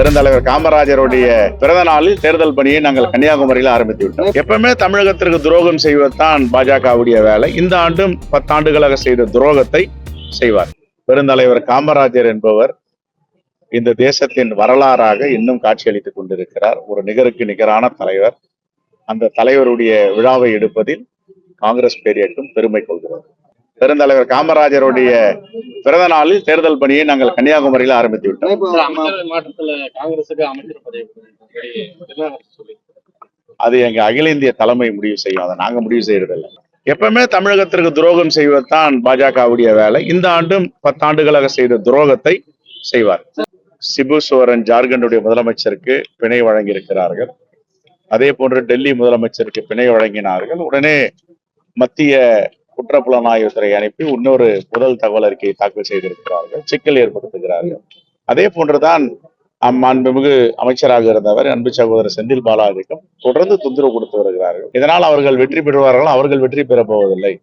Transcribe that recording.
பெருந்தலைவர் காமராஜருடைய பிறந்த நாளில் தேர்தல் பணியை நாங்கள் கன்னியாகுமரியில் ஆரம்பித்து விட்டோம். எப்பவுமே தமிழகத்திற்கு துரோகம் செய்வதுதான் பாஜகவுடைய வேலை. இந்த ஆண்டும் பத்தாண்டுகளாக செய்த துரோகத்தை செய்வார். பெருந்தலைவர் காமராஜர் என்பவர் இந்த தேசத்தின் வரலாறாக இன்னும் காட்சியளித்துக் கொண்டிருக்கிறார். ஒரு நிகருக்கு நிகரான தலைவர். அந்த தலைவருடைய விழாவை எடுப்பதில் காங்கிரஸ் பேரியட்டும் பெருமை கொள்கிறது. பெருந்தலைவர் காமராஜருடைய பிறந்த நாளில் தேர்தல் பணியை நாங்கள் கன்னியாகுமரியில் ஆரம்பித்து விட்டோம். அது எங்க அகில இந்திய தலைமை முடிவு செய்யும். அதை நாங்க முடிவு செய்யறதில்ல. எப்பவுமே தமிழகத்திற்கு துரோகம் செய்வதுதான் பாஜகவுடைய வேலை. இந்த ஆண்டும் பத்தாண்டுகளாக செய்த துரோகத்தை செய்வார். சிபு சோரன் ஜார்க்கண்டுடைய முதலமைச்சருக்கு பிணை வழங்கியிருக்கிறார்கள். அதே போன்று டெல்லி முதலமைச்சருக்கு பிணை வழங்கினார்கள். உடனே மத்திய குற்றப்புலனாய்வுத்துறை அனுப்பி இன்னொரு முதல் தகவல் அறிக்கையை தாக்கல் செய்திருக்கிறார்கள். சிக்கல் ஏற்படுத்துகிறார்கள். அதே போன்றுதான் அம் அன்புமிகு அமைச்சராக இருந்தவர் அன்பு சகோதரர் செந்தில் பாலாஜிக்கும் தொடர்ந்து தொந்தரவு கொடுத்து வருகிறார்கள். இதனால் அவர்கள் வெற்றி பெறுவார்கள்? அவர்கள் வெற்றி பெறப் போவதில்லை.